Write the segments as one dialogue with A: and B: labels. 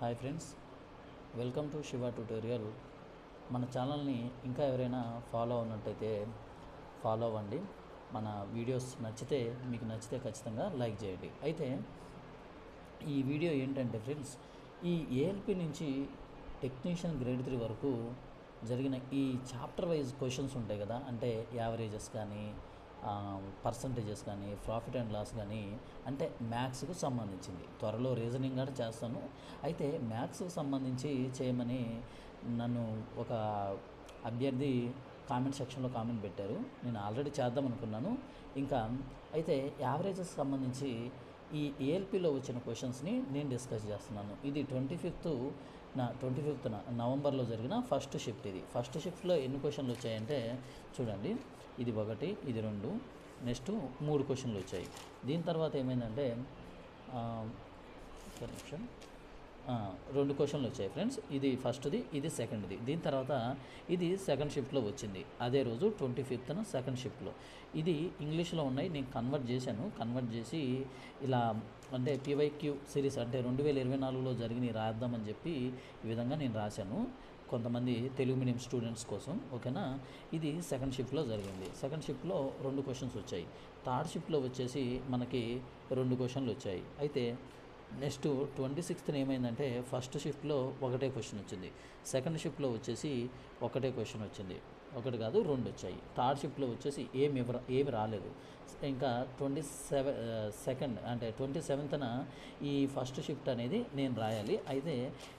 A: Hi friends welcome to Shiva tutorial. మన ఛానల్ని ఇంకా ఎవరైనా ఫాలో అవునట్టయితే ఫాలో అవ్వండి. మన వీడియోస్ నచ్చితే మీకు నచ్చితే ఖచ్చితంగా లైక్ చేయండి. అయితే ఈ వీడియో ఏంటంటే ఫ్రెండ్స్ ఈ ఏఎల్పి నుంచి టెక్నీషియన్ గ్రేడ్ త్రీ వరకు జరిగిన ఈ చాప్టర్ వైజ్ క్వశ్చన్స్ ఉంటాయి కదా. అంటే యావరేజెస్ కానీ పర్సంటేజెస్ కానీ ప్రాఫిట్ అండ్ లాస్ కానీ అంటే మ్యాథ్స్కు సంబంధించింది. త్వరలో రీజనింగ్ కూడా చేస్తాను. అయితే మ్యాథ్స్కు సంబంధించి చేయమని నన్ను ఒక అభ్యర్థి కామెంట్ సెక్షన్లో కామెంట్ పెట్టారు. నేను ఆల్రెడీ చేద్దాం అనుకున్నాను. ఇంకా అయితే యావరేజెస్ సంబంధించి ఈ ఏఎల్పిలో వచ్చిన క్వశ్చన్స్ని నేను డిస్కస్ చేస్తున్నాను. ఇది ట్వంటీ ఫిఫ్త్ నా ట్వంటీ ఫిఫ్త్న నవంబర్లో జరిగిన ఫస్ట్ షిఫ్ట్ ఇది. ఫస్ట్ షిఫ్ట్లో ఎన్ని క్వశ్చన్లు వచ్చాయంటే చూడండి. ఇది ఒకటి ఇది రెండు. నెక్స్ట్ మూడు క్వశ్చన్లు వచ్చాయి. దీని తర్వాత ఏమైందంటే నిమిషం. రెండు క్వశ్చన్లు వచ్చాయి ఫ్రెండ్స్ ఇది ఫస్ట్ది ఇది సెకండ్ది దీని తర్వాత ఇది సెకండ్ షిఫ్ట్లో వచ్చింది. అదే రోజు ట్వంటీ ఫిఫ్త్న సెకండ్ షిఫ్ట్లో ఇది ఇంగ్లీష్లో ఉన్నాయి. నేను కన్వర్ట్ చేశాను. కన్వర్ట్ చేసి ఇలా అంటే పీవైక్యూ సిరీస్ అంటే రెండు వేల ఇరవై నాలుగులో జరిగినవి రాద్దామని చెప్పి ఈ విధంగా నేను రాశాను. కొంతమంది తెలుగు మీడియం స్టూడెంట్స్ కోసం ఓకేనా? ఇది సెకండ్ షిఫ్ట్లో జరిగింది. సెకండ్ షిఫ్ట్లో రెండు క్వశ్చన్స్ వచ్చాయి. థర్డ్ షిఫ్ట్లో వచ్చేసి మనకి రెండు క్వశ్చన్లు వచ్చాయి. అయితే నెక్స్ట్ ట్వంటీ సిక్స్త్న ఏమైందంటే ఫస్ట్ షిఫ్ట్లో ఒకటే క్వశ్చన్ వచ్చింది. సెకండ్ షిఫ్ట్లో వచ్చేసి ఒకటే క్వశ్చన్ వచ్చింది. ఒకటి కాదు రెండు వచ్చాయి. థర్డ్ షిఫ్ట్లో వచ్చేసి ఏమి ఇవ్వర ఏమి రాలేదు. ఇంకా ట్వంటీ సెవెన్ సెకండ్ అంటే ట్వంటీ సెవెంత్న ఈ ఫస్ట్ షిఫ్ట్ అనేది నేను రాయాలి. అయితే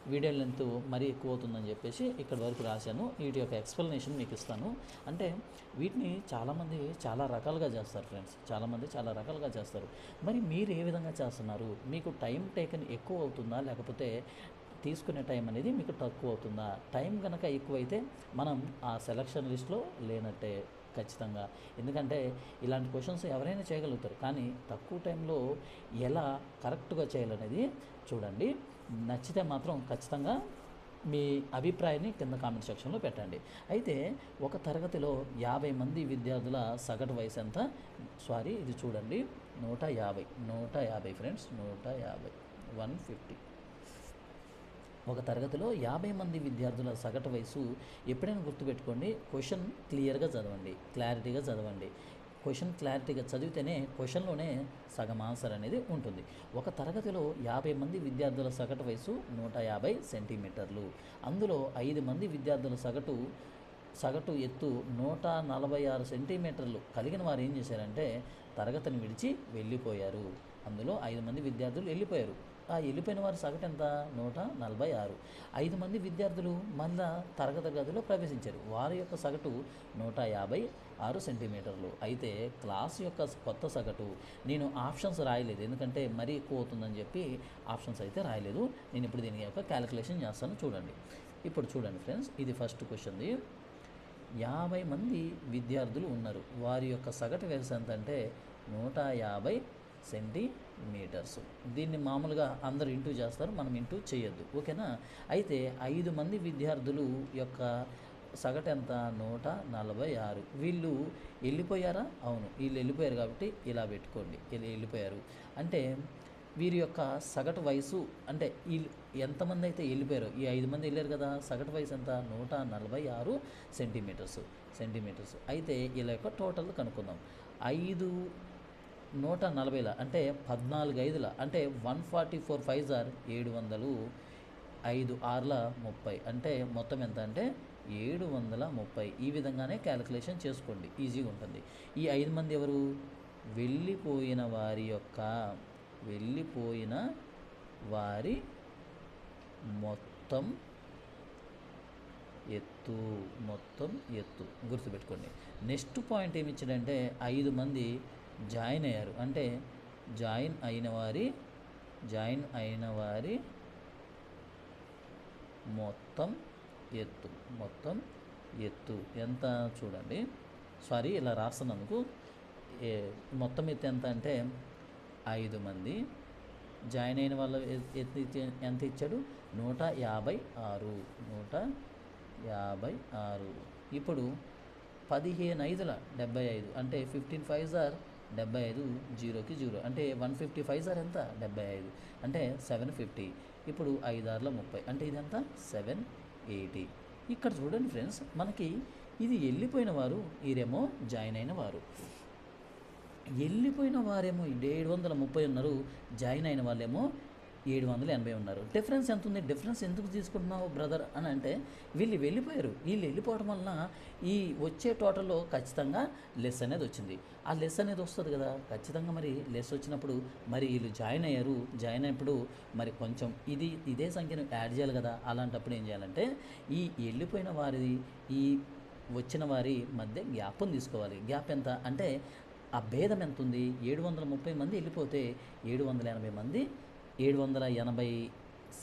A: వీడియో లెంత్ మరీ ఎక్కువ అవుతుందని చెప్పేసి ఇక్కడ వరకు రాశాను. వీటి యొక్క ఎక్స్ప్లెనేషన్ మీకు ఇస్తాను. అంటే వీటిని చాలామంది చాలా రకాలుగా చేస్తారు ఫ్రెండ్స్. చాలామంది చాలా రకాలుగా చేస్తారు. మరి మీరు ఏ విధంగా చేస్తున్నారు? మీకు టైం టేకన్ ఎక్కువ అవుతుందా? లేకపోతే తీసుకునే టైం అనేది మీకు తక్కువ అవుతుందా? టైం కనుక ఎక్కువైతే మనం ఆ సెలక్షన్ లిస్ట్లో లేనట్టే ఖచ్చితంగా. ఎందుకంటే ఇలాంటి క్వశ్చన్స్ ఎవరైనా చేయగలుగుతారు. కానీ తక్కువ టైంలో ఎలా కరెక్ట్గా చేయాలనేది చూడండి. నచ్చితే మాత్రం ఖచ్చితంగా మీ అభిప్రాయాన్ని కింద కామెంట్ సెక్షన్లో పెట్టండి. అయితే ఒక తరగతిలో యాభై మంది విద్యార్థుల సగటు వయసు ఎంత? సారీ ఇది చూడండి. నూట యాభై. నూట యాభై ఫ్రెండ్స్. నూట యాభై. One fifty. ఒక తరగతిలో యాభై మంది విద్యార్థుల సగటు వయసు ఎప్పుడైనా గుర్తుపెట్టుకోండి. క్వశ్చన్ క్లియర్గా చదవండి. క్లారిటీగా చదవండి. క్వశ్చన్ క్లారిటీగా చదివితేనే క్వశ్చన్లోనే సగం ఆన్సర్ అనేది ఉంటుంది. ఒక తరగతిలో యాభై మంది విద్యార్థుల సగటు వయసు నూట యాభై సెంటీమీటర్లు. అందులో ఐదు మంది విద్యార్థుల సగటు సగటు ఎత్తు నూట నలభై ఆరు సెంటీమీటర్లు. కలిగిన వారు ఏం చేశారంటే తరగతిని విడిచి వెళ్ళిపోయారు. అందులో ఐదు మంది విద్యార్థులు వెళ్ళిపోయారు. ఆ వెళ్ళిపోయిన వారి సగటు ఎంత? నూట నలభై ఆరు. ఐదు మంది విద్యార్థులు మళ్ళా తరగతి గదిలో ప్రవేశించారు. వారి యొక్క సగటు నూట యాభై ఆరు సెంటీమీటర్లు. అయితే క్లాస్ యొక్క కొత్త సగటు. నేను ఆప్షన్స్ రాయలేదు. ఎందుకంటే మరీ ఎక్కువ అవుతుందని చెప్పి ఆప్షన్స్ అయితే రాయలేదు. నేను ఇప్పుడు దీని యొక్క క్యాలిక్యులేషన్ చేస్తాను. చూడండి. ఇప్పుడు చూడండి ఫ్రెండ్స్ ఇది ఫస్ట్ క్వశ్చన్ది. యాభై మంది విద్యార్థులు ఉన్నారు. వారి యొక్క సగటు వయసు ఎంత అంటే నూట యాభై మీటర్స్. దీన్ని మామూలుగా అందరు ఇంటూ చేస్తారు మనం ఇంటూ చేయొద్దు. ఓకేనా? అయితే ఐదు మంది విద్యార్థులు యొక్క సగటు ఎంత? నూట నలభై ఆరు. వీళ్ళు వెళ్ళిపోయారా? అవును వీళ్ళు వెళ్ళిపోయారు కాబట్టి ఇలా పెట్టుకోండి. వీళ్ళు వెళ్ళిపోయారు. అంటే వీరి యొక్క సగటు వయసు అంటే వీళ్ళు ఎంతమంది అయితే వెళ్ళిపోయారో ఈ ఐదు మంది వెళ్ళారు కదా సగటు వయసు ఎంత? నూట నలభై ఆరు సెంటీమీటర్స్ సెంటీమీటర్స్. అయితే వీళ్ళ యొక్క టోటల్ కనుక్కుందాం. ఐదు నూట నలభైల అంటే పద్నాలుగు ఐదుల అంటే వన్ ఫార్టీ ఫోర్ ఫైవ్ జార్ ఏడు వందలు ఐదు ఆరుల ముప్పై. అంటే మొత్తం ఎంత అంటే ఏడు వందల ముప్పై. ఈ విధంగానే క్యాలిక్యులేషన్ చేసుకోండి. ఈజీగా ఉంటుంది. ఈ ఐదు మంది ఎవరు? వెళ్ళిపోయిన వారి యొక్క వెళ్ళిపోయిన వారి మొత్తం ఎత్తు మొత్తం ఎత్తు గుర్తుపెట్టుకోండి. నెక్స్ట్ పాయింట్ ఏమి ఇచ్చాడంటే ఐదు మంది జాయిన్ అయ్యారు. అంటే జాయిన్ అయిన వారి జాయిన్ అయిన వారి మొత్తం ఎత్తు మొత్తం ఎత్తు ఎంత చూడండి. సారీ ఇలా రాస్తున్నందుకు మొత్తం ఎత్తు ఎంత అంటే ఐదు మంది. జాయిన్ అయిన వాళ్ళ ఎత్తు ఇచ్చే- ఎంత ఇచ్చాడు? నూట యాభై ఆరు నూట యాభై ఆరు. ఇప్పుడు పదిహేను ఐదుల డెబ్బై ఐదు అంటే ఫిఫ్టీన్ ఫైవ్ ఆర్ డెబ్బై ఐదు జీరోకి జీరో. అంటే వన్ ఫిఫ్టీ ఫైవ్ సార్ ఎంత? డెబ్బై ఐదు. అంటే సెవెన్ ఫిఫ్టీ. ఇప్పుడు ఐదారుల ముప్పై. అంటే ఇదంతా? Seven eighty. ఇక్కడ చూడండి ఫ్రెండ్స్ మనకి ఇది వెళ్ళిపోయిన వారు ఈరేమో జాయిన్ అయిన వారు. వెళ్ళిపోయిన వారేమో ఏడు వందల ముప్పై ఉన్నారు జాయిన్ అయిన వాళ్ళేమో ఏడు వందల ఎనభై ఉన్నారు. డిఫరెన్స్ ఎంత ఉంది డిఫరెన్స్ ఎందుకు తీసుకుంటున్నావు బ్రదర్ అని అంటే వీళ్ళు వెళ్ళిపోయారు. వీళ్ళు వెళ్ళిపోవడం వలన ఈ వచ్చే టోటల్లో ఖచ్చితంగా లెస్ అనేది వచ్చింది. ఆ లెస్ అనేది వస్తుంది కదా? ఖచ్చితంగా మరి లెస్ వచ్చినప్పుడు మరి వీళ్ళు జాయిన్ అయ్యారు. జాయిన్ అయినప్పుడు మరి కొంచెం ఇది ఇదే సంఖ్యను యాడ్ చేయాలి కదా? అలాంటప్పుడు ఏం చేయాలంటే ఈ వెళ్ళిపోయిన వారి ఈ వచ్చిన వారి మధ్య గ్యాప్ని తీసుకోవాలి. గ్యాప్ ఎంత? అంటే ఆ భేదం ఎంత ఉంది ఏడు వందల ముప్పై మంది వెళ్ళిపోతే ఏడు వందల ఎనభై మంది ఏడు వందల ఎనభై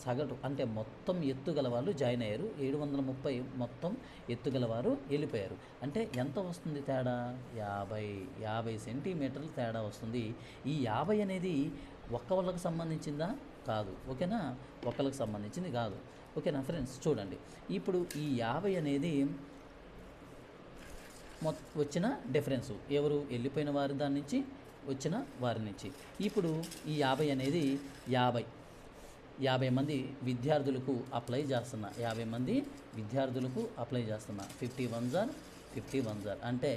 A: సగటు అంటే మొత్తం ఎత్తుగల వాళ్ళు జాయిన్ అయ్యారు. ఏడు వందల ముప్పై మొత్తం ఎత్తుగల వారు వెళ్ళిపోయారు. అంటే ఎంత వస్తుంది తేడా? యాభై యాభై సెంటీమీటర్లు తేడా వస్తుంది. ఈ యాభై అనేది ఒక్క వాళ్ళకి సంబంధించిందా? కాదు. ఓకేనా? ఒకళ్ళకి సంబంధించింది కాదు. ఓకేనా ఫ్రెండ్స్? చూడండి. ఇప్పుడు ఈ యాభై అనేది మొ వచ్చిన డిఫరెన్స్. ఎవరు వెళ్ళిపోయిన వారి దాని నుంచి? వచ్చిన వారి నుంచి. ఇప్పుడు ఈ యాభై అనేది యాభై. యాభై మంది విద్యార్థులకు అప్లై చేస్తున్నా. యాభై మంది విద్యార్థులకు అప్లై చేస్తున్నా. ఫిఫ్టీ వన్ జార్ ఫిఫ్టీ వన్ జార్ అంటే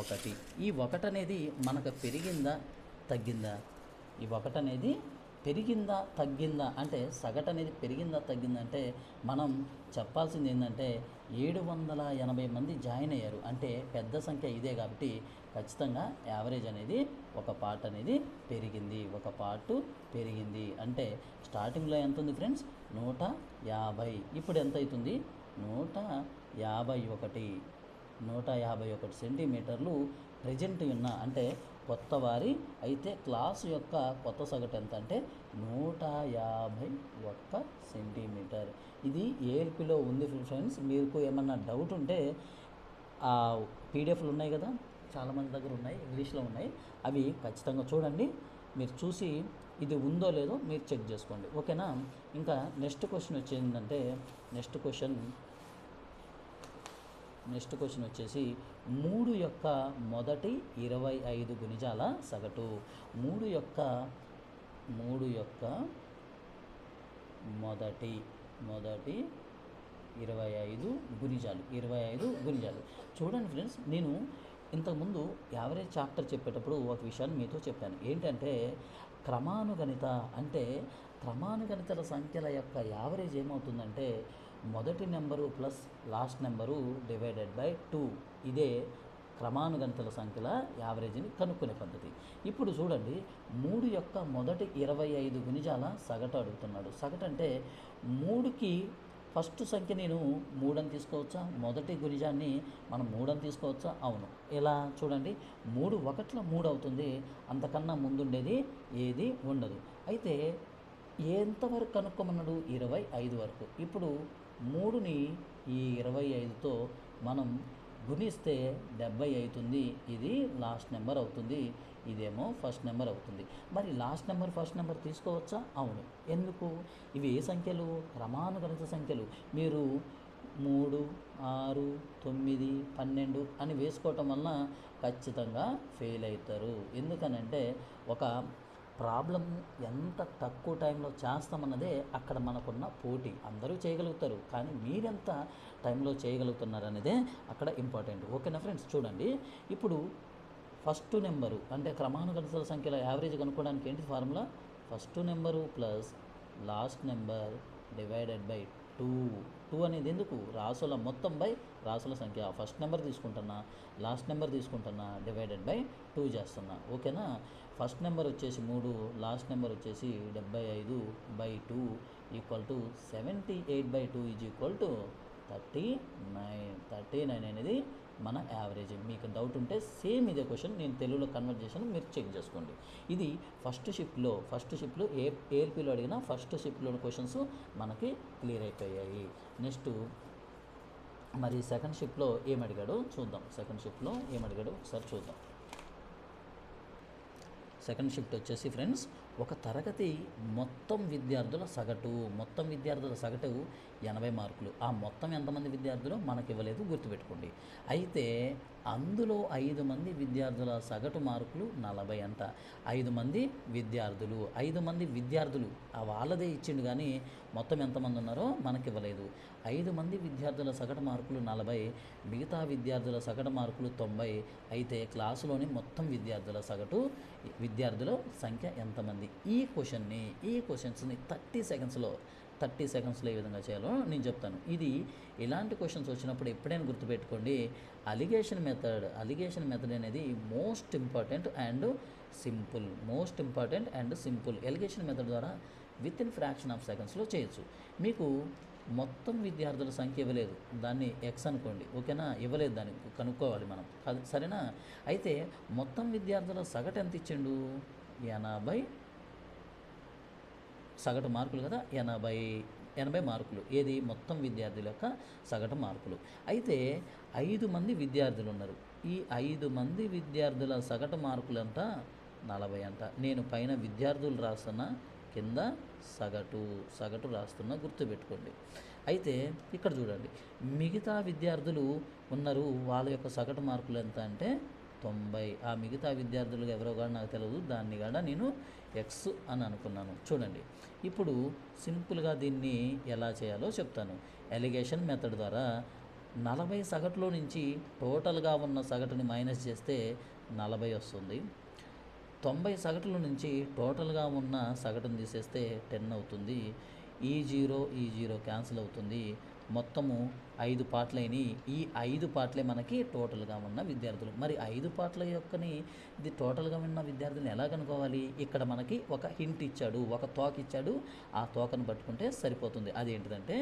A: ఒకటి. ఈ ఒకటి అనేది మనకు పెరిగిందా తగ్గిందా? ఈ ఒకటి అనేది పెరిగిందా తగ్గిందా? అంటే సగటు అనేది పెరిగిందా తగ్గిందా? అంటే మనం చెప్పాల్సింది ఏంటంటే ఏడు వందల ఎనభై మంది జాయిన్ అయ్యారు. అంటే పెద్ద సంఖ్య ఇదే కాబట్టి ఖచ్చితంగా యావరేజ్ అనేది ఒక పార్ట్ అనేది పెరిగింది ఒక పార్ట్ పెరిగింది. అంటే స్టార్టింగ్లో ఎంత ఉంది ఫ్రెండ్స్? నూట యాభై. ఇప్పుడు ఎంత అవుతుంది? నూట యాభై ఒకటి. నూట యాభై ఒకటి సెంటీమీటర్లు ప్రజెంట్ ఉన్న అంటే కొత్త వారి అయితే క్లాస్ యొక్క కొత్త సగటు ఎంత అంటే నూట యాభై ఒక్క సెంటీమీటర్. ఇది ఏఎల్పిలో ఉంది ఫ్రెండ్స్. మీకు ఏమన్నా డౌట్ ఉంటే ఆ పీడిఎఫ్లు ఉన్నాయి కదా? చాలామంది దగ్గర ఉన్నాయి ఇంగ్లీష్లో ఉన్నాయి. అవి ఖచ్చితంగా చూడండి. మీరు చూసి ఇది ఉందో లేదో మీరు చెక్ చేసుకోండి. ఓకేనా? ఇంకా నెక్స్ట్ క్వశ్చన్ వచ్చేందంటే నెక్స్ట్ క్వశ్చన్ నెక్స్ట్ క్వశ్చన్ వచ్చేసి మూడు యొక్క మొదటి ఇరవై ఐదు గుణిజాల సగటు. మూడు యొక్క మూడు యొక్క మొదటి మొదటి ఇరవై ఐదు గుణిజాలు ఇరవై ఐదు గుణిజాలు. చూడండి ఫ్రెండ్స్ నేను ఇంతకుముందు యావరేజ్ చాప్టర్ చెప్పేటప్పుడు ఒక విషయాన్ని మీతో చెప్పాను. ఏంటంటే క్రమానుగణిత అంటే క్రమానుగణితల సంఖ్యల యొక్క యావరేజ్ ఏమవుతుందంటే మొదటి number plus last number divided by two. ఇదే క్రమానుగణితల సంఖ్యల యావరేజ్ని కనుక్కునే పద్ధతి. ఇప్పుడు చూడండి మూడు యొక్క మొదటి ఇరవై ఐదు గుణిజాల సగటు అడుగుతున్నాడు. సగటు అంటే మూడుకి ఫస్ట్ సంఖ్య నేను మూడని తీసుకోవచ్చా? మొదటి గురిజాన్ని మనం మూడని తీసుకోవచ్చా? అవును. ఎలా? చూడండి. మూడు ఒకట్లో మూడు అవుతుంది. అంతకన్నా ముందుండేది ఏది ఉండదు. అయితే ఎంతవరకు కనుక్కోమన్నాడు? ఇరవై ఐదు వరకు. ఇప్పుడు మూడుని ఈ ఇరవై ఐదుతో మనం గుణిస్తే డెబ్బై అవుతుంది. ఇది లాస్ట్ నెంబర్ అవుతుంది. ఇదేమో ఫస్ట్ నెంబర్ అవుతుంది. మరి లాస్ట్ నెంబర్ ఫస్ట్ నెంబర్ తీసుకోవచ్చా? అవును. ఎందుకు? ఇవి ఏ సంఖ్యలు? క్రమానుగణిత సంఖ్యలు. మీరు మూడు ఆరు తొమ్మిది పన్నెండు అని వేసుకోవటం వలన ఖచ్చితంగా ఫెయిల్ అవుతారు ఎందుకనంటే ఒక ప్రాబ్లం ఎంత తక్కువ టైంలో చేస్తామన్నదే అక్కడ మనకున్న పోటీ. అందరూ చేయగలుగుతారు. కానీ మీరెంత టైంలో చేయగలుగుతున్నారనేదే అక్కడ ఇంపార్టెంట్. ఓకేనా ఫ్రెండ్స్? చూడండి. ఇప్పుడు ఫస్ట్ నెంబరు. అంటే క్రమానుగణిత సంఖ్యల యావరేజ్ కనుక్కోవడానికి ఏంటి formula? First number plus last number divided by two. Two అనేది ఎందుకు? రాసుల మొత్తం బై రాసుల సంఖ్య. ఫస్ట్ నెంబర్ తీసుకుంటున్నా లాస్ట్ నెంబర్ తీసుకుంటున్నా డివైడెడ్ బై టూ చేస్తున్నా. ఓకేనా? ఫస్ట్ నెంబర్ వచ్చేసి మూడు లాస్ట్ నెంబర్ వచ్చేసి డెబ్బై ఐదు by two equal to seventy eight by two is equal to thirty nine. Thirty nine అనేది మన యావరేజ్ మీకు డౌట్ ఉంటే సేమ్ ఇదే క్వశ్చన్ నేను తెలుగులో కన్వర్ట్ చేశాను మీరు చెక్ చేసుకోండి. ఇది ఫస్ట్ షిఫ్ట్లో ఫస్ట్ షిఫ్ట్లో ఏ ఏఎల్పీలో అడిగిన ఫస్ట్ షిఫ్ట్లోని క్వశ్చన్స్ మనకి క్లియర్ అయిపోయాయి. నెక్స్ట్ మరి సెకండ్ షిఫ్ట్లో ఏం అడిగాడో? చూద్దాం. సెకండ్ షిఫ్ట్లో ఏం అడిగాడో? ఒకసారి చూద్దాం. సెకండ్ షిఫ్ట్ వచ్చేసి ఫ్రెండ్స్ ఒక తరగతి మొత్తం విద్యార్థుల సగటు మొత్తం విద్యార్థుల సగటు ఎనభై మార్కులు. ఆ మొత్తం ఎంతమంది విద్యార్థులు మనకి ఇవ్వలేదు గుర్తుపెట్టుకోండి. అయితే అందులో ఐదు మంది విద్యార్థుల సగటు మార్కులు నలభై అంట. ఐదు మంది విద్యార్థులు ఐదు మంది విద్యార్థులు. ఆ వాళ్ళదే ఇచ్చిండు కానీ మొత్తం ఎంతమంది ఉన్నారో మనకి ఇవ్వలేదు ఐదు మంది విద్యార్థుల సగటు మార్కులు నలభై మిగతా విద్యార్థుల సగటు మార్కులు తొంభై. అయితే క్లాసులోని మొత్తం విద్యార్థుల సగటు విద్యార్థుల సంఖ్య ఎంతమంది? ఈ క్వశ్చన్ని ఈ క్వశ్చన్స్ని థర్టీ సెకండ్స్లో థర్టీ సెకండ్స్లో ఏ విధంగా చేయాలో నేను చెప్తాను. ఇది ఇలాంటి క్వశ్చన్స్ వచ్చినప్పుడు ఎప్పుడైనా గుర్తుపెట్టుకోండి అలిగేషన్ మెథడ్ అలిగేషన్ మెథడ్ అనేది most important and simple most important and simple. Alligation method ద్వారా విత్ ఇన్ ఫ్రాక్షన్ ఆఫ్ సెకండ్స్లో చేయొచ్చు. మీకు మొత్తం విద్యార్థుల సంఖ్య ఇవ్వలేదు దాన్ని ఎక్స్ అనుకోండి ఓకేనా? ఇవ్వలేదు దాన్ని కనుక్కోవాలి మనం. అది సరేనా? అయితే మొత్తం విద్యార్థుల సగటు ఎంత ఇచ్చిండు? ఎనభై సగటు మార్కులు కదా? ఎనభై ఎనభై మార్కులు. ఏది? మొత్తం విద్యార్థుల యొక్క సగటు మార్కులు. అయితే ఐదు మంది విద్యార్థులు ఉన్నారు. ఈ ఐదు మంది విద్యార్థుల సగటు మార్కులు అంట నలభై అంట. నేను పైన విద్యార్థులు రాస్తున్న కింద సగటు సగటు రాస్తున్న గుర్తుపెట్టుకోండి అయితే ఇక్కడ చూడండి. మిగతా విద్యార్థులు ఉన్నారు. వాళ్ళ యొక్క సగటు మార్కులు ఎంత అంటే తొంభై. ఆ మిగతా విద్యార్థులు ఎవరో కూడా నాకు తెలియదు దాన్ని కూడా నేను ఎక్స్ అని అనుకున్నాను. చూడండి. ఇప్పుడు సింపుల్గా దీన్ని ఎలా చేయాలో చెప్తాను. ఎలిగేషన్ మెథడ్ ద్వారా నలభై సగటులో నుంచి టోటల్గా ఉన్న సగటుని మైనస్ చేస్తే నలభై వస్తుంది. తొంభై సగటుల నుంచి టోటల్గా ఉన్న సగటును తీసేస్తే టెన్ అవుతుంది. ఈ జీరో ఈ జీరో క్యాన్సిల్ అవుతుంది. మొత్తము ఐదు పాటలైనవి ఈ ఐదు పాటలే మనకి టోటల్గా ఉన్న విద్యార్థులు. మరి ఐదు పాటల యొక్కని ఇది టోటల్గా ఉన్న విద్యార్థులను ఎలా కనుక్కోవాలి? ఇక్కడ మనకి ఒక హింట్ ఇచ్చాడు ఒక తోక ఇచ్చాడు. ఆ తోకను పట్టుకుంటే సరిపోతుంది. అదేంటిదంటే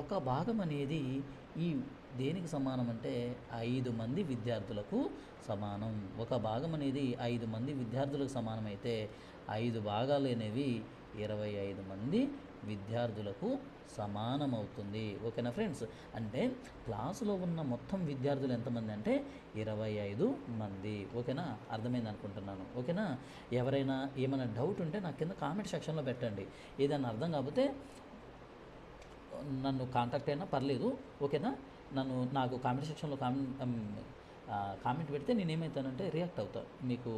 A: ఒక భాగం అనేది ఈ దేనికి సమానం అంటే ఐదు మంది విద్యార్థులకు సమానం. ఒక భాగం అనేది ఐదు మంది విద్యార్థులకు సమానమైతే ఐదు భాగాలు అనేవి ఇరవై ఐదు మంది విద్యార్థులకు సమానమవుతుంది. ఓకేనా ఫ్రెండ్స్ అంటే క్లాసులో ఉన్న మొత్తం విద్యార్థులు ఎంతమంది అంటే ఇరవై ఐదు మంది. ఓకేనా అర్థమైంది అనుకుంటున్నాను. ఓకేనా ఎవరైనా ఏమైనా డౌట్ ఉంటే నాకు కింద కామెంట్ సెక్షన్లో పెట్టండి. ఏదైనా అర్థం కాకపోతే నన్ను కాంటాక్ట్ అయినా పర్లేదు. ఓకేనా నన్ను నాకు కామెంట్ సెక్షన్లో కామెంట్ కామెంట్ పెడితే నేను ఏమవుతానంటే రియాక్ట్ అవుతా. మీకు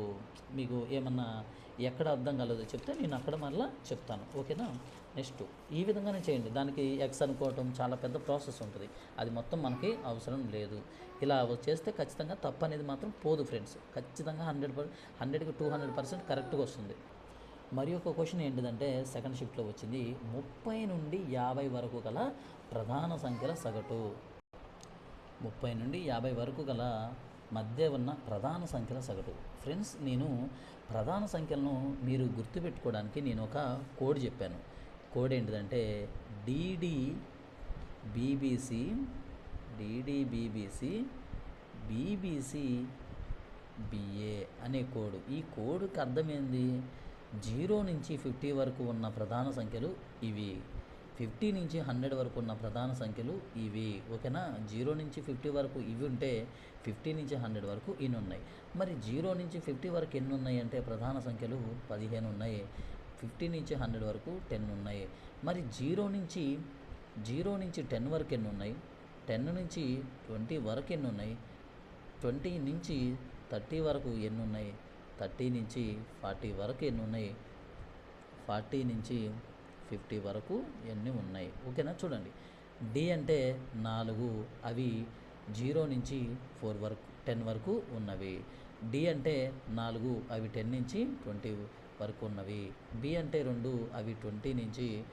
A: మీకు ఏమన్నా ఎక్కడ అర్థం కాలేదో చెప్తే నేను అక్కడ మళ్ళీ చెప్తాను. ఓకేనా? నెక్స్ట్ ఈ విధంగానే చేయండి. దానికి ఎక్స్ అనుకోవటం చాలా పెద్ద ప్రాసెస్ ఉంటుంది. అది మొత్తం మనకి అవసరం లేదు. ఇలా చేస్తే ఖచ్చితంగా తప్పు అనేది మాత్రం పోదు ఫ్రెండ్స్ ఖచ్చితంగా హండ్రెడ్ పర్ హండ్రెడ్కి టూ హండ్రెడ్ పర్సెంట్ కరెక్ట్గా వస్తుంది. మరి ఒక క్వశ్చన్ ఏంటిదంటే సెకండ్ షిఫ్ట్లో వచ్చింది. ముప్పై నుండి యాభై వరకు గల ప్రధాన సంఖ్యల సగటు. ముప్పై నుండి యాభై వరకు గల మధ్య ఉన్న ప్రధాన సంఖ్యల సగటు. ఫ్రెండ్స్ నేను ప్రధాన సంఖ్యలను మీరు గుర్తుపెట్టుకోవడానికి నేను ఒక కోడ్ చెప్పాను. కోడ్ ఏంటిదంటే DD BBC DD BBC BBC BA అనే కోడ్. ఈ కోడ్కి అర్థమైంది జీరో నుంచి ఫిఫ్టీ వరకు ఉన్న ప్రధాన సంఖ్యలు ఇవి. ఫిఫ్టీ నుంచి హండ్రెడ్ వరకు ఉన్న ప్రధాన సంఖ్యలు ఇవి. ఓకేనా? జీరో నుంచి ఫిఫ్టీ వరకు ఇవి ఉంటే ఫిఫ్టీ నుంచి హండ్రెడ్ వరకు ఇన్ని ఉన్నాయి. మరి జీరో నుంచి ఫిఫ్టీ వరకు ఎన్ని ఉన్నాయి అంటే ప్రధాన సంఖ్యలు పదిహేను ఉన్నాయి. ఫిఫ్టీ నుంచి హండ్రెడ్ వరకు టెన్ ఉన్నాయి. మరి జీరో నుంచి జీరో నుంచి టెన్ వరకు ఎన్ని ఉన్నాయి? టెన్ నుంచి ట్వంటీ వరకు ఎన్ని ఉన్నాయి? ట్వంటీ నుంచి థర్టీ వరకు ఎన్ని ఉన్నాయి? థర్టీ నుంచి ఫార్టీ వరకు ఎన్ని ఉన్నాయి? ఫార్టీ నుంచి ఫిఫ్టీ వరకు ఎన్ని ఉన్నాయి. ఓకేనా? చూడండి. డి అంటే నాలుగు అవి జీరో నుంచి ఫోర్ వరకు టెన్ వరకు ఉన్నవి. డి అంటే నాలుగు అవి టెన్ నుంచి ట్వంటీ వరకు ఉన్నవి. బి అంటే రెండు అవి ట్వంటీ నుంచి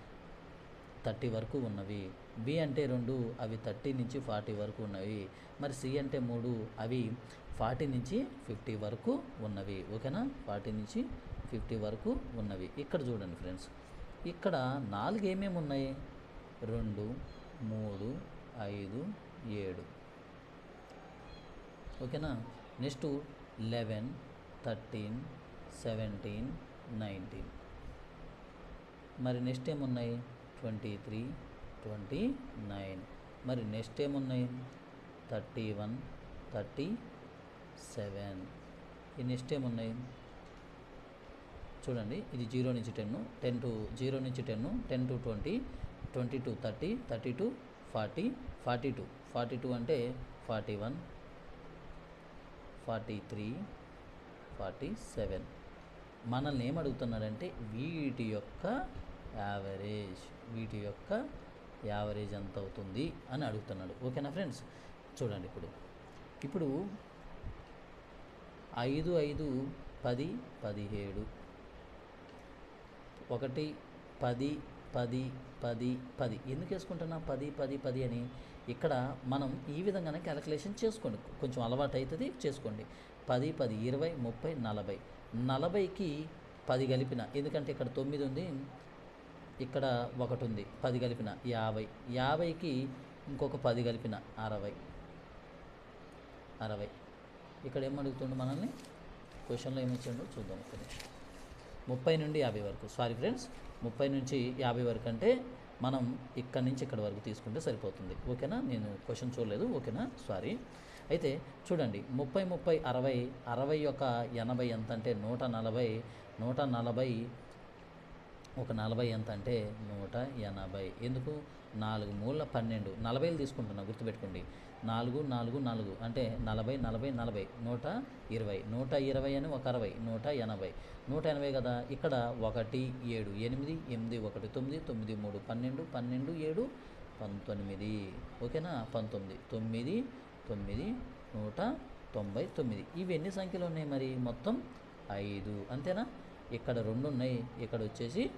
A: థర్టీ వరకు ఉన్నవి. బి అంటే రెండు అవి థర్టీ నుంచి ఫార్టీ వరకు ఉన్నవి. మరి సి అంటే మూడు అవి ఫార్టీ నుంచి ఫిఫ్టీ వరకు ఉన్నవి. ఓకేనా? ఫార్టీ నుంచి ఫిఫ్టీ వరకు ఉన్నవి. ఇక్కడ చూడండి ఫ్రెండ్స్. ఇక్కడ నాలుగు ఏమేమి ఉన్నాయి రెండు మూడు ఐదు ఏడు. ఓకేనా? Next eleven thirteen seventeen nineteen. మరి నెక్స్ట్ ఏమున్నాయి ట్వంటీ త్రీ ట్వంటీ నైన్. మరి నెక్స్ట్ ఏమున్నాయి థర్టీ వన్ థర్టీ సెవెన్. ఈ నెక్స్ట్ ఏమున్నాయి చూడండి ఇది జీరో నుంచి టెన్ టెన్ టు జీరో నుంచి ten ten to twenty twenty to thirty thirty to forty forty to. Forty to అంటే forty one forty three forty seven. మనల్ని ఏం అడుగుతున్నాడంటే వీటి యొక్క యావరేజ్ వీటి యొక్క యావరేజ్ ఎంత అవుతుంది అని అడుగుతున్నాడు. ఓకేనా ఫ్రెండ్స్? చూడండి ఇప్పుడు. ఇప్పుడు ఐదు ఐదు పది పదిహేడు ఒకటి పది పది పది పది. ఎందుకు వేసుకుంటున్నా? పది పది పది అని ఇక్కడ మనం ఈ విధంగానే క్యాలిక్యులేషన్ చేసుకోండి. కొంచెం అలవాటు అవుతుంది చేసుకోండి. పది పది ఇరవై ముప్పై నలభై. నలభైకి పది కలిపిన ఎందుకంటే ఇక్కడ తొమ్మిది ఉంది ఇక్కడ ఒకటి ఉంది పది కలిపిన యాభై. యాభైకి ఇంకొక పది కలిపిన అరవై. అరవై. ఇక్కడ ఏం అడుగుతుండు మనల్ని? క్వశ్చన్లో ఏమిచ్చాడో చూద్దాం ఒక నిమిషం. ముప్పై నుండి యాభై వరకు. సారీ ఫ్రెండ్స్ ముప్పై నుంచి యాభై వరకు అంటే మనం ఇక్కడి నుంచి ఇక్కడ వరకు తీసుకుంటే సరిపోతుంది. ఓకేనా? నేను క్వశ్చన్ చూడలేదు. ఓకేనా? సారీ అయితే చూడండి ముప్పై ముప్పై అరవై అరవై యొక్క ఎనభై ఎంత అంటే నూట నలభై నూట నలభై ఒక నలభై ఎంత అంటే నూట ఎనభై. ఎందుకు? నాలుగు మూల పన్నెండు. నలభైలు తీసుకుంటున్నా గుర్తుపెట్టుకోండి. నాలుగు నాలుగు నాలుగు. అంటే నలభై నలభై నలభై. నూట ఇరవై. నూట ఇరవై అని ఒక అరవై. నూట ఎనభై. నూట ఎనభై కదా? ఇక్కడ ఒకటి ఏడు ఎనిమిది ఎనిమిది ఒకటి తొమ్మిది తొమ్మిది మూడు పన్నెండు పన్నెండు ఏడు పంతొమ్మిది. ఓకేనా? పంతొమ్మిది తొమ్మిది తొమ్మిది నూట తొంభై తొమ్మిది. ఇవి ఎన్ని సంఖ్యలు ఉన్నాయి మరి మొత్తం? ఐదు. అంతేనా? ఇక్కడ రెండు ఉన్నాయి ఇక్కడ వచ్చేసి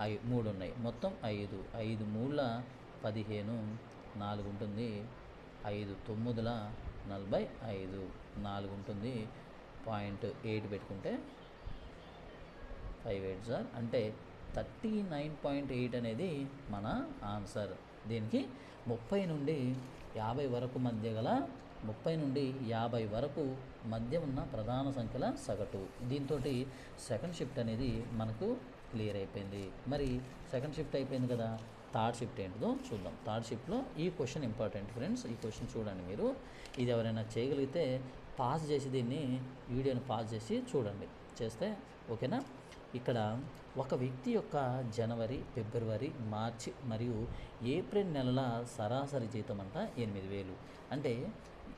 A: ఐ మూడు ఉన్నాయి మొత్తం ఐదు. ఐదు మూడుల పదిహేను నాలుగు ఉంటుంది. ఐదు తొమ్మిదిల నలభై ఐదు. నాలుగు ఉంటుంది. పాయింట్ ఎయిట్ పెట్టుకుంటే ఫైవ్ ఎయిట్ సార్. అంటే థర్టీ నైన్ పాయింట్ ఎయిట్ అనేది మన ఆన్సర్. దీనికి ముప్పై నుండి యాభై వరకు మధ్య గల ముప్పై నుండి యాభై వరకు మధ్య ఉన్న ప్రధాన సంఖ్యల సగటు. దీంతో సెకండ్ షిఫ్ట్ అనేది మనకు క్లియర్ అయిపోయింది. మరి సెకండ్ షిఫ్ట్ అయిపోయింది కదా థర్డ్ షిఫ్ట్ ఏంటిదో చూద్దాం. థర్డ్ షిఫ్ట్లో ఈ క్వశ్చన్ ఇంపార్టెంట్ ఫ్రెండ్స్ ఈ క్వశ్చన్ చూడండి మీరు. ఇది ఎవరైనా చేయగలిగితే పాస్ చేసి దీన్ని వీడియోని పాస్ చేసి చూడండి. చేస్తే ఓకేనా? ఇక్కడ ఒక వ్యక్తి యొక్క జనవరి ఫిబ్రవరి మార్చి మరియు ఏప్రిల్ నెలల సరాసరి జీతం అంట ఎనిమిది వేలు. అంటే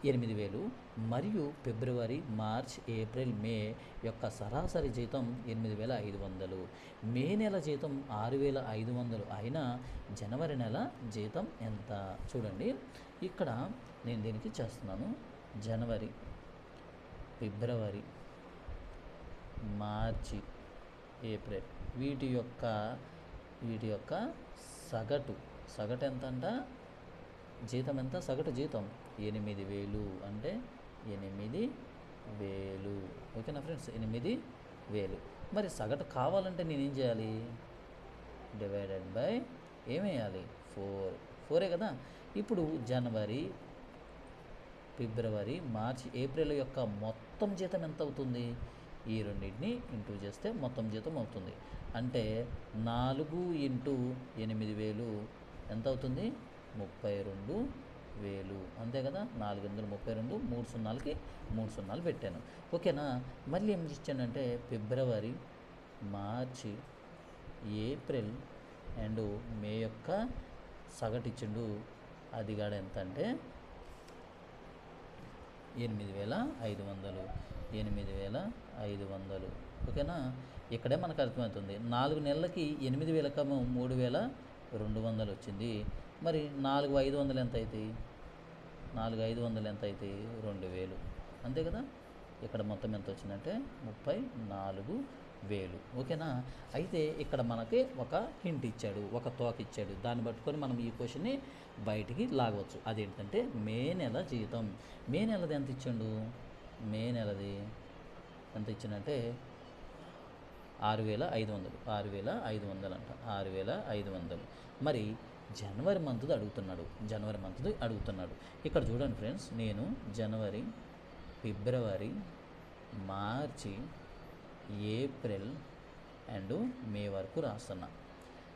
A: ఎనిమిది వేలు మరియు ఫిబ్రవరి మార్చ్ ఏప్రిల్ మే యొక్క సరాసరి జీతం ఎనిమిది వేల ఐదు వందలు. మే నెల జీతం ఆరు వేల ఐదు వందలు అయినా జనవరి నెల జీతం ఎంత? చూడండి. ఇక్కడ నేను దీనికి చేస్తున్నాను. జనవరి ఫిబ్రవరి మార్చి ఏప్రిల్. వీటి యొక్క వీటి యొక్క సగటు. సగటు ఎంత అంట జీతం ఎంత? సగటు జీతం. ఎనిమిది వేలు అంటే ఎనిమిది వేలు. ఓకేనా ఫ్రెండ్స్? ఎనిమిది వేలు. మరి సగటు కావాలంటే నేనేం చేయాలి? డివైడెడ్ బై ఏమేయాలి? ఫోర్. ఫోరే కదా? ఇప్పుడు జనవరి ఫిబ్రవరి మార్చి ఏప్రిల్ యొక్క మొత్తం జీతం ఎంత అవుతుంది ఈ రెండింటిని ఇంటూ చేస్తే మొత్తం జీతం అవుతుంది. అంటే నాలుగు ఇంటూ ఎనిమిది వేలు ఎంత అవుతుంది ముప్పై రెండు వేలు. అంతే కదా? నాలుగు వందల ముప్పై రెండు మూడు సున్నాలకి మూడు సున్నాలు పెట్టాను. ఓకేనా? మళ్ళీ ఏం ఇచ్చానంటే ఫిబ్రవరి మార్చి ఏప్రిల్ అండ్ మే యొక్క సగటు ఇచ్చిండు. అది కాడ ఎంత అంటే ఎనిమిది వేల ఐదు వందలు ఎనిమిది వేల ఐదు వందలు. ఓకేనా? ఇక్కడే మనకు అర్థమవుతుంది. నాలుగు నెలలకి ఎనిమిది వేలకము మూడు వేల రెండు వందలు వచ్చింది. మరి నాలుగు ఐదు వందలు ఎంత అవుతాయి నాలుగు ఐదు వందలు ఎంత అవుతాయి రెండు వేలు. అంతే కదా? ఇక్కడ మొత్తం ఎంత వచ్చిందంటే ముప్పై నాలుగు వేలు. ఓకేనా? అయితే ఇక్కడ మనకి ఒక హింట్ ఇచ్చాడు ఒక తోక ఇచ్చాడు. దాన్ని పట్టుకొని మనం ఈ క్వశ్చన్ని బయటికి లాగవచ్చు. అదేంటంటే మే నెల జీతం. మే నెలది ఎంత ఇచ్చాడు? మే నెలది ఎంత ఇచ్చిందంటే ఆరు వేల ఐదు వందలు. ఆరు వేల ఐదు వందలు అంట. ఆరు వేల ఐదు వందలు. మరి జనవరి మంత్ది అడుగుతున్నాడు. జనవరి మంత్ది అడుగుతున్నాడు. ఇక్కడ చూడండి ఫ్రెండ్స్ నేను జనవరి ఫిబ్రవరి మార్చి ఏప్రిల్ అండ్ మే వరకు రాస్తున్నా.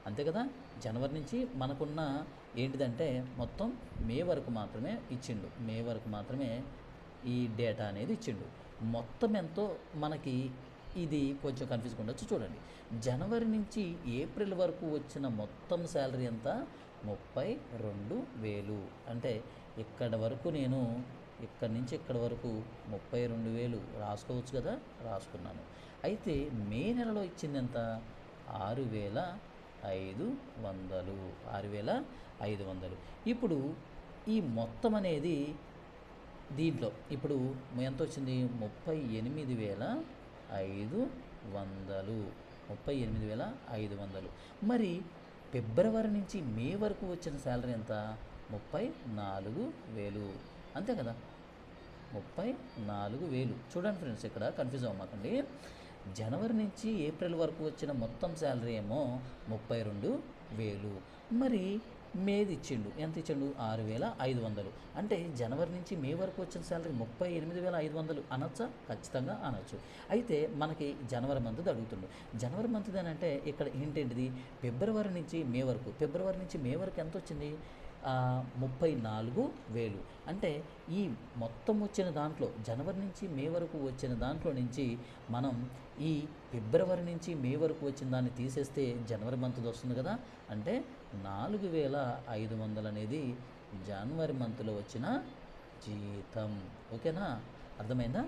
A: అంతే కదా? జనవరి నుంచి మనకున్న ఏంటిదంటే మొత్తం మే వరకు మాత్రమే ఇచ్చిండు. మే వరకు మాత్రమే ఈ డేటా అనేది ఇచ్చిండు. మొత్తం ఎంతో మనకి ఇది కొంచెం కన్ఫ్యూజ్గా ఉండొచ్చు. చూడండి. జనవరి నుంచి ఏప్రిల్ వరకు వచ్చిన మొత్తం శాలరీ ఎంత? ముప్పై రెండు వేలు. అంటే ఇక్కడ వరకు నేను ఇక్కడి నుంచి ఇక్కడ వరకు ముప్పై రెండు వేలు రాసుకోవచ్చు కదా? రాసుకున్నాను. అయితే మే నెలలో ఇచ్చింది ఎంత? ఆరు వేల ఐదు వందలు. ఆరు వేల ఐదు వందలు. ఇప్పుడు ఈ మొత్తం అనేది దీంట్లో. ఇప్పుడు ఎంత వచ్చింది? ముప్పై ఎనిమిది వేల ఐదు వందలు. ముప్పై ఎనిమిది వేల ఐదు వందలు. మరి ఫిబ్రవరి నుంచి మే వరకు వచ్చిన శాలరీ ఎంత? ముప్పై నాలుగు వేలు. అంతే కదా? ముప్పై నాలుగు వేలు. చూడండి ఫ్రెండ్స్ ఇక్కడ కన్ఫ్యూజ్ అవ్వమాకండి. జనవరి నుంచి ఏప్రిల్ వరకు వచ్చిన మొత్తం శాలరీ ఏమో ముప్పై రెండు వేలు. మరి మేది ఇచ్చిండు. ఎంత ఇచ్చిండు? ఆరు వేల ఐదు వందలు. అంటే జనవరి నుంచి మే వరకు వచ్చిన శాలరీ ముప్పై ఎనిమిది వేల ఐదు వందలు. అనొచ్చా? ఖచ్చితంగా అనొచ్చు. అయితే మనకి జనవరి మంత్ అడుగుతుండు. జనవరి మంత్ అంటే ఇక్కడ ఏంటంటిది? ఫిబ్రవరి నుంచి మే వరకు. ఫిబ్రవరి నుంచి మే వరకు ఎంత వచ్చింది? ముప్పై నాలుగు వేలు. అంటే ఈ మొత్తం వచ్చిన దాంట్లో జనవరి నుంచి మే వరకు వచ్చిన దాంట్లో నుంచి మనం ఈ ఫిబ్రవరి నుంచి మే వరకు వచ్చిన దాన్ని తీసేస్తే జనవరి మంత్ది వస్తుంది కదా? అంటే నాలుగు వేల ఐదు వందలు అనేది జనవరి మంత్లో వచ్చిన జీతం. ఓకేనా? అర్థమైందా?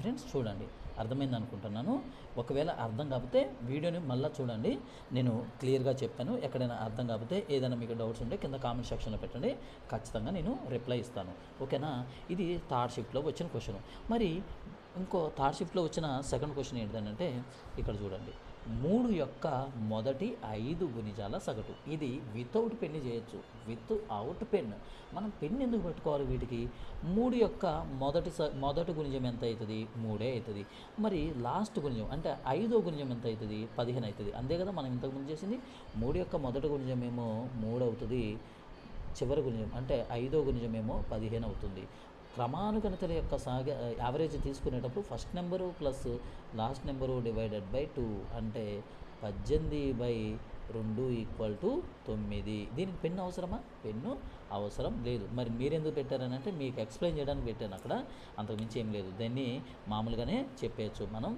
A: ఫ్రెండ్స్ చూడండి. అర్థమైంది అనుకుంటున్నాను. ఒకవేళ అర్థం కాకపోతే వీడియోని మళ్ళీ చూడండి. నేను క్లియర్గా చెప్పాను. ఎక్కడైనా అర్థం కాకపోతే ఏదైనా మీకు డౌట్స్ ఉంటే కింద కామెంట్ సెక్షన్లో పెట్టండి. ఖచ్చితంగా నేను రిప్లై ఇస్తాను. ఓకేనా? ఇది థర్డ్ షిఫ్ట్లో వచ్చిన క్వశ్చన్. మరి ఇంకో థర్డ్ షిఫ్ట్లో వచ్చిన సెకండ్ క్వశ్చన్ ఏంటంటే ఇక్కడ చూడండి. మూడు యొక్క మొదటి ఐదు గుణిజాల సగటు. ఇది వితౌట్ పెన్ చేయొచ్చు. విత్ అవుట్ పెన్ మనం పెన్ ఎందుకు పెట్టుకోవాలి వీటికి? మూడు యొక్క మొదటి స మొదటి గుణిజం ఎంత అవుతుంది? మూడే అవుతుంది. మరి లాస్ట్ గుణిజం అంటే ఐదో గుణిజం ఎంత అవుతుంది? పదిహేను అవుతుంది. అంతే కదా మనం ఇంతకుముందు చేసింది? మూడు యొక్క మొదటి గుణిజం ఏమో మూడు అవుతుంది. చివరి గుణిజం అంటే ఐదో గుణిజం ఏమో పదిహేను అవుతుంది. క్రమానుగణతల యొక్క సాగ యావరేజ్ తీసుకునేటప్పుడు first number plus last number divided by two అంటే పద్దెనిమిది బై రెండు ఈక్వల్ టు తొమ్మిది. దీనికి పెన్ను అవసరమా? పెన్ను అవసరం లేదు. మరి మీరెందుకు పెట్టారని అంటే మీకు ఎక్స్ప్లెయిన్ చేయడానికి పెట్టాను అక్కడ. అంతకుమించి ఏం లేదు. దాన్ని మామూలుగానే చెప్పేయచ్చు మనం.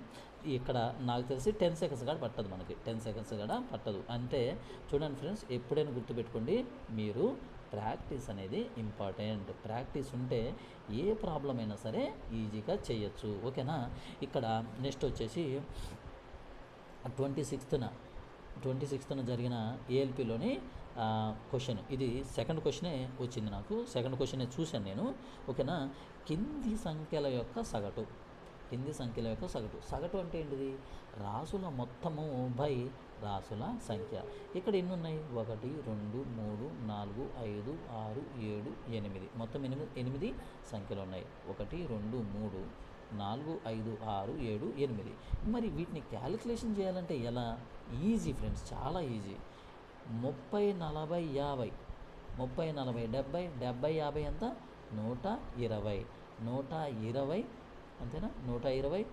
A: ఇక్కడ నాకు తెలిసి టెన్ సెకండ్స్ కూడా పట్టదు మనకి. టెన్ సెకండ్స్ కూడా పట్టదు. అంటే చూడండి ఫ్రెండ్స్ ఎప్పుడైనా గుర్తుపెట్టుకోండి మీరు ప్రాక్టీస్ అనేది ఇంపార్టెంట్. ప్రాక్టీస్ ఉంటే ఏ ప్రాబ్లం అయినా సరే ఈజీగా చేయొచ్చు. ఓకేనా? ఇక్కడ నెక్స్ట్ వచ్చేసి ట్వంటీ సిక్స్త్న ట్వంటీ సిక్స్త్న జరిగిన ఏఎల్పిలోని క్వశ్చన్. ఇది సెకండ్ క్వశ్చనే వచ్చింది నాకు. సెకండ్ క్వశ్చనే చూశాను నేను. ఓకేనా? కింది సంఖ్యల యొక్క సగటు. కింది సంఖ్యల యొక్క సగటు. సగటు అంటే ఏంటిది? రాసుల మొత్తము బై రాసుల సంఖ్య. ఇక్కడ ఎన్ని ఉన్నాయి ఒకటి రెండు మూడు నాలుగు ఐదు ఆరు ఏడు ఎనిమిది. మొత్తం ఎనిమిది ఎనిమిది సంఖ్యలు ఉన్నాయి. ఒకటి రెండు మూడు నాలుగు ఐదు ఆరు ఏడు ఎనిమిది. మరి వీటిని క్యాలిక్యులేషన్ చేయాలంటే ఎలా? ఈజీ ఫ్రెండ్స్ చాలా ఈజీ. ముప్పై నలభై యాభై. ముప్పై నలభై డెబ్బై డెబ్బై యాభై ఎంత? నూట ఇరవై. నూట ఇరవై అంతేనా? నూట ఇరవై.